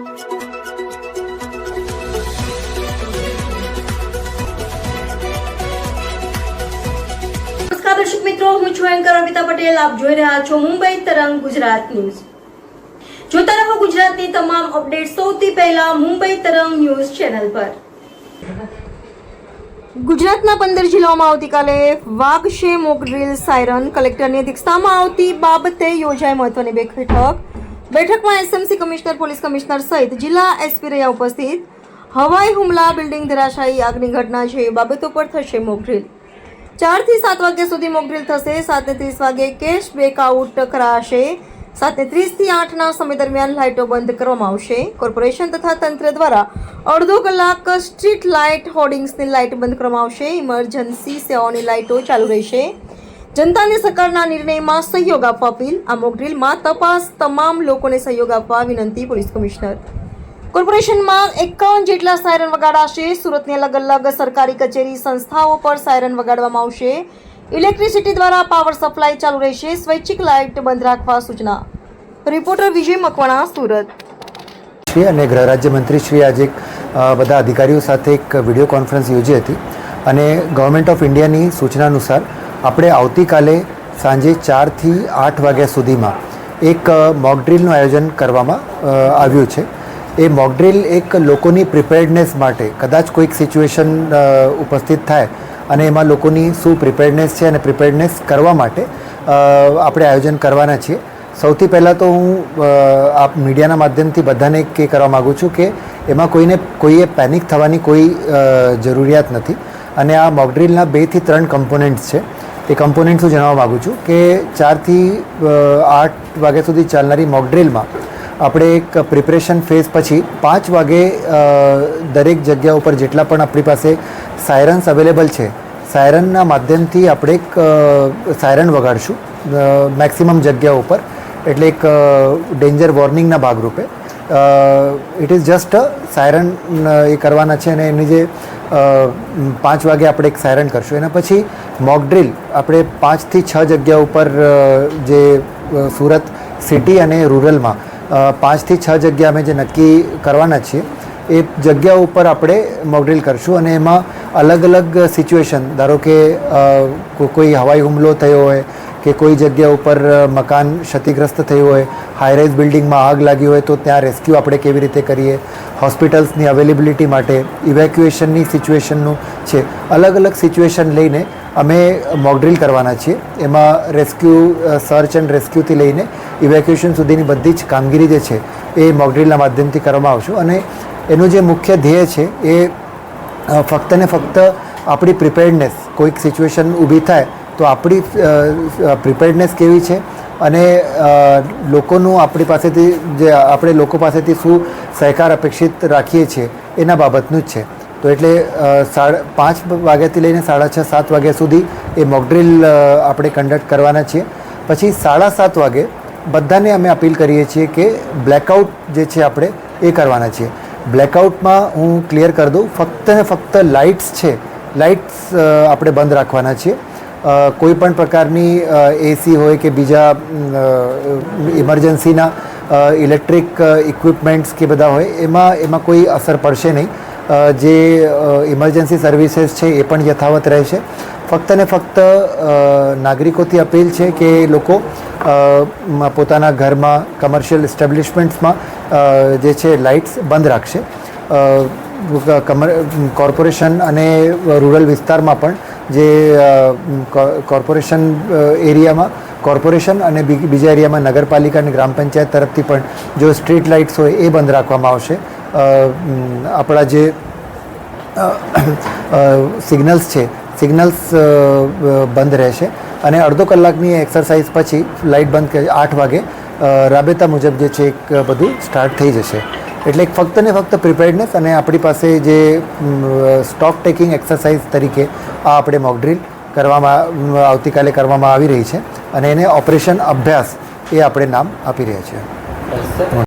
દર્શક મિત્રો, હું છું એન્કર અમિતા પટેલ. આપ જોઈ રહ્યા છો મુંબઈ તરંગ ગુજરાત ન્યૂઝ. જોતા રહો ગુજરાતની તમામ અપડેટ સૌથી પહેલા મુંબઈ તરંગ ન્યૂઝ ચેનલ પર. ગુજરાતના પંદર જિલ્લાઓમાં આવતીકાલે વાઘશે મોક ડ્રીલ સાયરન કલેક્ટરની અધ્યક્ષતામાં આવતી બાબતે યોજાઈ મહત્વની બેઠક. બેઠકમાં એસએમસી કમિશનર, પોલીસ કમિશનર સહિત જિલ્લા એસપી રહ્યા ઉપસ્થિત. હવાઈ હુમલા, બિલ્ડિંગ ધરાશાયી આગની ઘટના છે એ બાબતો પર થશે મોકડ્રીલ ચારથી સાત વાગ્યા સુધી મોકડ્રીલ થશે. સાતને ત્રીસ વાગે કેશ બ્રેકઆઉટ કરાશે. સાતને ત્રીસથી આઠના સમય દરમિયાન લાઇટો બંધ કરવામાં આવશે. કોર્પોરેશન તથા તંત્ર દ્વારા અડધો કલાક સ્ટ્રીટ લાઇટ હોર્ડિંગ્સની લાઇટ બંધ કરવામાં આવશે. ઇમરજન્સી સેવાઓની લાઇટો ચાલુ રહેશે. જનતાને સરકારના નિર્ણયમાં સહયોગ આપવા અપીલ. આ મોક ડ્રીલમાં તપાસ તમામ લોકોને સહયોગ આપવા વિનંતી પોલીસ કમિશનર. કોર્પોરેશનમાં એકાવન જેટલા સાયરન વગાડાશે. સુરતની અલગ અલગ સરકારી કચેરી સંસ્થાઓ પર સાયરન વગાડવામાં આવશે. ઇલેક્ટ્રિસિટી દ્વારા પાવર સપ્લાય ચાલુ રહેશે. સ્વૈચ્છિક લાઇટ બંધ રાખવા સૂચના. રિપોર્ટર વિજય મકવાણા, સુરત. શ્રી અને ગૃહ રાજ્યમંત્રી શ્રી આજે બધા અધિકારીઓ સાથે એક વીડિયો કોન્ફરન્સ યોજી હતી. અને ગવર્મેન્ટ ઓફ ઇન્ડિયાની સૂચના અનુસાર આપણે આવતીકાલે સાંજે ચારથી આઠ વાગ્યા સુધીમાં એક મોકડ્રીલનું આયોજન કરવામાં આવ્યું છે. એ મોકડ્રીલ એક લોકોની પ્રિપેર્ડનેસ માટે, કદાચ કોઈક સિચ્યુએશન ઉપસ્થિત થાય અને એમાં લોકોની શું પ્રિપેર્ડનેસ છે અને પ્રિપેર્ડનેસ કરવા માટે આપણે આયોજન કરવાના છીએ. સૌથી પહેલાં તો હું આપ મીડિયાના માધ્યમથી બધાને એ કરવા માગું છું કે એમાં કોઈને, કોઈએ પેનિક થવાની કોઈ જરૂરિયાત નથી. અને આ મોકડ્રીલના બેથી ત્રણ કમ્પોનન્ટ્સ છે. એ કમ્પોનન્ટ હું જણાવવા માગું છું કે ચારથી આઠ વાગ્યા સુધી ચાલનારી મોકડ્રીલમાં આપણે એક પ્રિપરેશન ફેઝ પછી પાંચ વાગે દરેક જગ્યા ઉપર જેટલા પણ આપણી પાસે સાયરન્સ અવેલેબલ છે સાયરનના માધ્યમથી આપણે એક સાયરન વગાડશું મેક્સિમમ જગ્યા ઉપર. એટલે એક ડેન્જર વોર્નિંગના ભાગરૂપે. ઇટ ઇઝ જસ્ટ સાયરન એ કરવાના છે અને એની જે પાંચ વાગે આપણે એક સાયરન કરશું. એના પછી મોક ડ્રીલ આપણે પાંચથી છ જગ્યા ઉપર જે સુરત સિટી અને રૂરલમાં પાંચથી છ જગ્યા અમે જે નક્કી કરવાના છીએ, એ જગ્યા ઉપર આપણે મોકડ્રિલ કરશું અને એમાં અલગ અલગ સિચ્યુએશન ધારો કો- કોઈ હવાઈ હુમલો થયો હોય કે કોઈ જગ્યા ઉપર મકાન ક્ષતિગ્રસ્ત થયું હોય હાઈરાઇઝ બિલ્ડિંગમાં આગ લાગી હોય તો ત્યાં રેસ્ક્યુ આપણે કેવી રીતે કરીએ? હોસ્પિટલ્સની અવેલેબિલિટી માટે ઇવેક્યુએશનની સિચ્યુએશનનું છે. અલગ અલગ સિચ્યુએશન લઈને અમે મોકડ્રીલ કરવાના છીએ. એમાં રેસ્ક્યુ સર્ચ એન્ડ રેસ્ક્યુથી લઈને ઇવેક્યુએશન સુધીની બધી જ કામગીરી જે છે, એ મોકડ્રીલના માધ્યમથી કરવામાં આવશું. અને એનું જે મુખ્ય ધ્યેય છે, એ ફક્ત ને ફક્ત આપણી પ્રિપેર્ડનેસ કોઈક સિચ્યુએશન ઊભી થાય તો આપણી પ્રિપેર્ડનેસ કેવી છે? અને લોકોનું આપણી પાસેથી જે આપણે લોકો પાસેથી શું સહકાર અપેક્ષિત રાખીએ છીએ, એના બાબતનું જ છે. તો એટલે સાડા, પાંચ વાગ્યાથી લઈને સાડા છ, સાત વાગ્યા સુધી એ મોકડ્રીલ આપણે કન્ડક્ટ કરવાના છીએ. પછી સાડા સાત વાગે બધાને અમે અપીલ કરીએ છીએ કે બ્લેકઆઉટ જે છે આપણે એ કરવાના છીએ. બ્લેકઆઉટમાં હું ક્લિયર કરી દઉં, ફક્ત ને ફક્ત લાઇટ્સ છે. લાઇટ્સ આપણે બંધ રાખવાના છીએ. કોઈ પણ પ્રકારની એસી હોય કે બીજા ઇમરજન્સીના ઇલેક્ટ્રિક ઇક્વિપમેન્ટ્સ કે બધા હોય, એમાં એમાં કોઈ અસર પડશે નહીં. જે ઇમરજન્સી સર્વિસીસ છે એ પણ યથાવત રહેશે. ફક્ત ને ફક્ત નાગરિકોથી અપીલ છે કે લોકો પોતાના ઘરમાં કમર્શિયલ એસ્ટેબ્લિશમેન્ટ્સમાં જે છે લાઇટ્સ બંધ રાખશે. કોર્પોરેશન અને રૂરલ વિસ્તારમાં પણ જે કોર્પોરેશન એરિયામાં, કોર્પોરેશન અને બીજા એરિયામાં નગરપાલિકા અને ગ્રામ પંચાયત તરફથી પણ જો સ્ટ્રીટ લાઇટ્સ હોય એ બંધ રાખવામાં આવશે. આપણા જે સિગ્નલ્સ છે, સિગ્નલ્સ બંધ રહેશે. અને અડધો કલાકની એક્સરસાઇઝ પછી લાઇટ બંધ આઠ વાગે રાબેતા મુજબ જે છે એક બધું સ્ટાર્ટ થઈ જશે. એટલે ફક્ત ને ફક્ત પ્રિપેર્ડનેસ અને આપણી પાસે જે સ્ટોક ટેકિંગ એક્સરસાઇઝ તરીકે આ આપણે મોકડ્રીલ કરવામાં, આવતીકાલે કરવામાં આવી રહી છે અને એને ઓપરેશન અભ્યાસ એ આપણે નામ આપી રહ્યા છીએ.